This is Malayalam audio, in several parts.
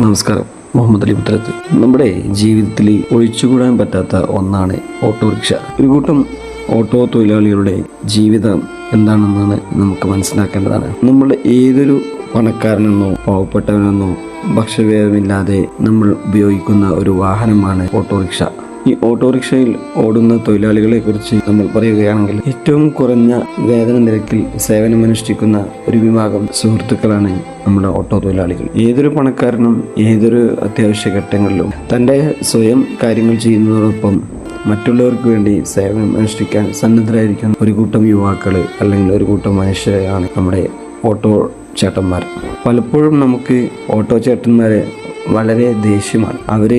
നമസ്കാരം. മുഹമ്മദ് അലി പുത്രത്ത് നമ്മുടെ ജീവിതത്തിൽ ഒഴിച്ചുകൂടാൻ പറ്റാത്ത ഒന്നാണ് ഓട്ടോറിക്ഷ. ഒരു കൂട്ടം ഓട്ടോ തൊഴിലാളികളുടെ ജീവിതം എന്താണെന്നാണ് നമുക്ക് മനസ്സിലാക്കേണ്ടതാണ്. നമ്മൾ ഏതൊരു പണക്കാരനെന്നോ പാവപ്പെട്ടവനെന്നോ ഭക്ഷ്യവേദമില്ലാതെ നമ്മൾ ഉപയോഗിക്കുന്ന ഒരു വാഹനമാണ് ഓട്ടോറിക്ഷ. ഈ ഓട്ടോറിക്ഷയിൽ ഓടുന്ന തൊഴിലാളികളെ കുറിച്ച് നമ്മൾ പറയുകയാണെങ്കിൽ ഏറ്റവും കുറഞ്ഞ വേതന നിരക്കിൽ സേവനമനുഷ്ഠിക്കുന്ന ഒരു വിഭാഗം സുഹൃത്തുക്കളാണ് നമ്മുടെ ഓട്ടോ തൊഴിലാളികൾ. ഏതൊരു പണക്കാരനും ഏതൊരു അത്യാവശ്യ ഘട്ടങ്ങളിലും തന്റെ സ്വയം കാര്യങ്ങൾ ചെയ്യുന്നതോടൊപ്പം മറ്റുള്ളവർക്ക് വേണ്ടി സേവനം അനുഷ്ഠിക്കാൻ സന്നദ്ധരായിരിക്കുന്ന ഒരു കൂട്ടം യുവാക്കൾ അല്ലെങ്കിൽ ഒരു കൂട്ടം മനുഷ്യരെയാണ് നമ്മുടെ ഓട്ടോ ചേട്ടന്മാർ. പലപ്പോഴും നമുക്ക് ഓട്ടോ ചേട്ടന്മാരെ വളരെ ദേഷ്യമാണ്. അവർ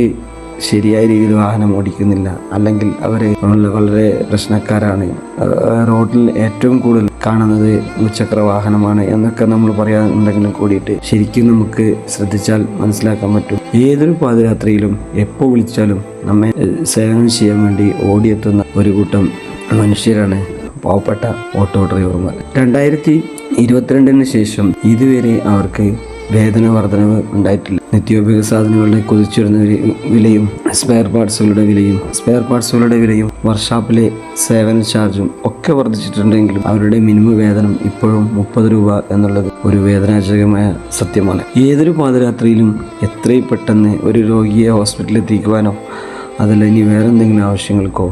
ശരിയായ രീതിയിൽ വാഹനം ഓടിക്കുന്നില്ല. അല്ലെങ്കിൽ അവർ വളരെ പ്രശ്നക്കാരാണ്. റോഡിൽ ഏറ്റവും കൂടുതൽ കാണുന്നത് മുച്ചക്ര വാഹനമാണ് എന്നൊക്കെ നമ്മൾ പറയാനുണ്ടെങ്കിലും കൂടിയിട്ട് ശരിക്കും നമുക്ക് ശ്രദ്ധിച്ചാൽ മനസ്സിലാക്കാൻ പറ്റും. ഏതൊരു പാദയാത്രയിലും എപ്പോൾ വിളിച്ചാലും നമ്മെ സേവനം ചെയ്യാൻ വേണ്ടി ഓടിയെത്തുന്ന ഒരു കൂട്ടം മനുഷ്യരാണ് പാവപ്പെട്ട ഓട്ടോ ഡ്രൈവർമാർ. രണ്ടായിരത്തി ഇരുപത്തിരണ്ടിന് ശേഷം ഇതുവരെ അവർക്ക് വേതന വർധനവ് ഉണ്ടായിട്ടില്ല. നിത്യോപയോഗ സാധനങ്ങളുടെ കുതിച്ചുയർന്ന വിലയും സ്പെയർ പാർട്സുകളുടെ വിലയും സ്പെയർ പാർട്സുകളുടെ വിലയും വർഷാപ്പിലെ സേവന ചാർജും ഒക്കെ വർദ്ധിച്ചിട്ടുണ്ടെങ്കിലും അവരുടെ മിനിമം വേതനം ഇപ്പോഴും മുപ്പത് രൂപ എന്നുള്ളത് ഒരു വേദനാജനകമായ സത്യമാണ്. ഏതൊരു പാതിരാത്രിയിലും എത്രയും പെട്ടെന്ന് ഒരു രോഗിയെ ഹോസ്പിറ്റലിൽ എത്തിക്കുവാനോ അതല്ല ഇനി വേറെ എന്തെങ്കിലും ആവശ്യങ്ങൾക്കോ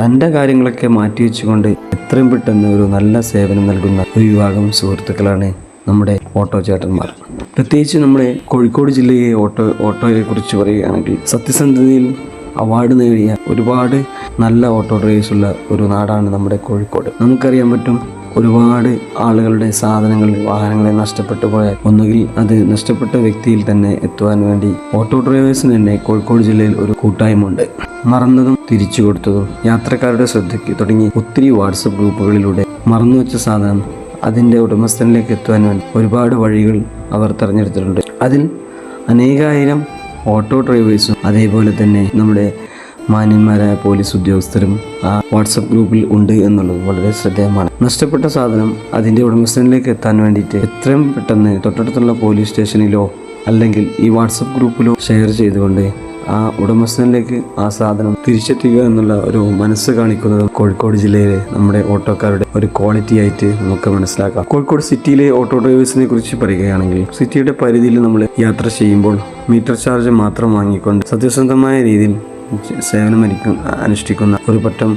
തന്റെ കാര്യങ്ങളൊക്കെ മാറ്റി വെച്ചുകൊണ്ട് എത്രയും പെട്ടെന്ന് ഒരു നല്ല സേവനം നൽകുന്ന ഒരു വിഭാഗം സുഹൃത്തുക്കളാണ് നമ്മുടെ ഓട്ടോ ചേട്ടന്മാർ. പ്രത്യേകിച്ച് നമ്മുടെ കോഴിക്കോട് ജില്ലയെ ഓട്ടോ ഓട്ടോയെ കുറിച്ച് പറയുകയാണെങ്കിൽ സത്യസന്ധതയിൽ അവാർഡ് നേടിയ ഒരുപാട് നല്ല ഓട്ടോ ഡ്രൈവേഴ്സ് ഉള്ള ഒരു നാടാണ് നമ്മുടെ കോഴിക്കോട്. നമുക്കറിയാൻ പറ്റും ഒരുപാട് ആളുകളുടെ സാധനങ്ങൾ വാഹനങ്ങളെ നഷ്ടപ്പെട്ടു പോയാൽ ഒന്നുകിൽ അത് നഷ്ടപ്പെട്ട വ്യക്തിയിൽ തന്നെ എത്തുവാൻ വേണ്ടി ഓട്ടോ ഡ്രൈവേഴ്സിന് തന്നെ കോഴിക്കോട് ജില്ലയിൽ ഒരു കൂട്ടായ്മ ഉണ്ട് മറന്നതും തിരിച്ചു കൊടുത്തതും യാത്രക്കാരുടെ ശ്രദ്ധയ്ക്ക് തുടങ്ങി ഒത്തിരി വാട്സപ്പ് ഗ്രൂപ്പുകളിലൂടെ മറന്നു വെച്ച സാധനം അതിന്റെ ഉടമസ്ഥനിലേക്ക് എത്തുവാൻ വേണ്ടി ഒരുപാട് വഴികൾ അവർ തിരഞ്ഞെടുത്തിട്ടുണ്ട്. അതിൽ അനേകായിരം ഓട്ടോ ഡ്രൈവേഴ്സും അതേപോലെ തന്നെ നമ്മുടെ മാന്യന്മാരായ പോലീസ് ഉദ്യോഗസ്ഥരും ആ വാട്സപ്പ് ഗ്രൂപ്പിൽ ഉണ്ട് എന്നുള്ളത് വളരെ ശ്രദ്ധേയമാണ്. നഷ്ടപ്പെട്ട സാധനം അതിന്റെ ഉടമസ്ഥനിലേക്ക് എത്താൻ വേണ്ടിയിട്ട് എത്രയും പെട്ടെന്ന് തൊട്ടടുത്തുള്ള പോലീസ് സ്റ്റേഷനിലോ അല്ലെങ്കിൽ ഈ വാട്സപ്പ് ഗ്രൂപ്പിലോ ഷെയർ ചെയ്തുകൊണ്ട് ആ ഉടമസ്ഥനിലേക്ക് ആ സാധനം തിരിച്ചെത്തിക്കുക എന്നുള്ള ഒരു മനസ്സ് കാണിക്കുന്നത് കോഴിക്കോട് ജില്ലയിലെ നമ്മുടെ ഓട്ടോക്കാരുടെ ഒരു ക്വാളിറ്റി ആയിട്ട് നമുക്ക് മനസ്സിലാക്കാം. കോഴിക്കോട് സിറ്റിയിലെ ഓട്ടോ ഡ്രൈവേഴ്സിനെ കുറിച്ച് പറയുകയാണെങ്കിൽ സിറ്റിയുടെ പരിധിയിൽ നമ്മൾ യാത്ര ചെയ്യുമ്പോൾ മീറ്റർ ചാർജ് മാത്രം വാങ്ങിക്കൊണ്ട് സത്യസന്ധമായ രീതിയിൽ സേവനം അനു- അനുഷ്ഠിക്കുന്ന ഒരു പറ്റം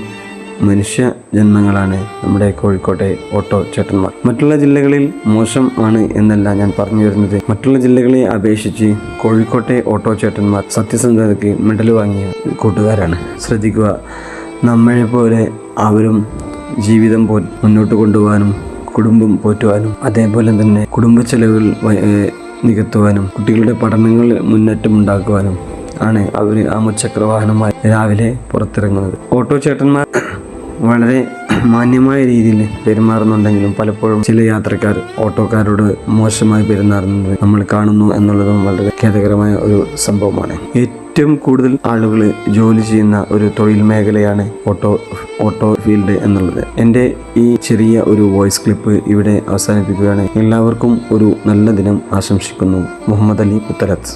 മനുഷ്യ ജന്മങ്ങളാണ് നമ്മുടെ കോഴിക്കോട്ടെ ഓട്ടോ ചേട്ടന്മാർ. മറ്റുള്ള ജില്ലകളിൽ മോശം ആണ് എന്നല്ല ഞാൻ പറഞ്ഞു വരുന്നത്. മറ്റുള്ള ജില്ലകളെ അപേക്ഷിച്ച് കോഴിക്കോട്ടെ ഓട്ടോ ചേട്ടന്മാർ സത്യസന്ധതയ്ക്ക് മെഡൽ വാങ്ങിയ കൂട്ടുകാരാണ്. ശ്രദ്ധിക്കുക നമ്മളെ പോലെ അവരും ജീവിതം പോ മുന്നോട്ട് കൊണ്ടുപോകാനും കുടുംബം പോറ്റുവാനും അതേപോലെ തന്നെ കുടുംബ ചെലവുകൾ നികത്തുവാനും കുട്ടികളുടെ പഠനങ്ങൾ മുന്നേറ്റം ഉണ്ടാക്കുവാനും ആണ് അവർ ആ മുച്ചക്ര വാഹനമായി രാവിലെ പുറത്തിറങ്ങുന്നത്. ഓട്ടോ ചേട്ടന്മാർ വളരെ മാന്യമായ രീതിയിൽ പെരുമാറുന്നുണ്ടെങ്കിലും പലപ്പോഴും ചില യാത്രക്കാർ ഓട്ടോക്കാരോട് മോശമായി പെരുമാറുന്നത് നമ്മൾ കാണുന്നു എന്നുള്ളതും വളരെ ഖേദകരമായ ഒരു സംഭവമാണ്. ഏറ്റവും കൂടുതൽ ആളുകൾ ജോലി ചെയ്യുന്ന ഒരു തൊഴിൽ മേഖലയാണ് ഓട്ടോ ഓട്ടോ ഫീൽഡ് എന്നുള്ളത്. എന്റെ ഈ ചെറിയ ഒരു വോയിസ് ക്ലിപ്പ് ഇവിടെ അവസാനിപ്പിക്കുകയാണ്. എല്ലാവർക്കും ഒരു നല്ല ദിനം ആശംസിക്കുന്നു. മുഹമ്മദ് അലി പുത്തലത്ത്.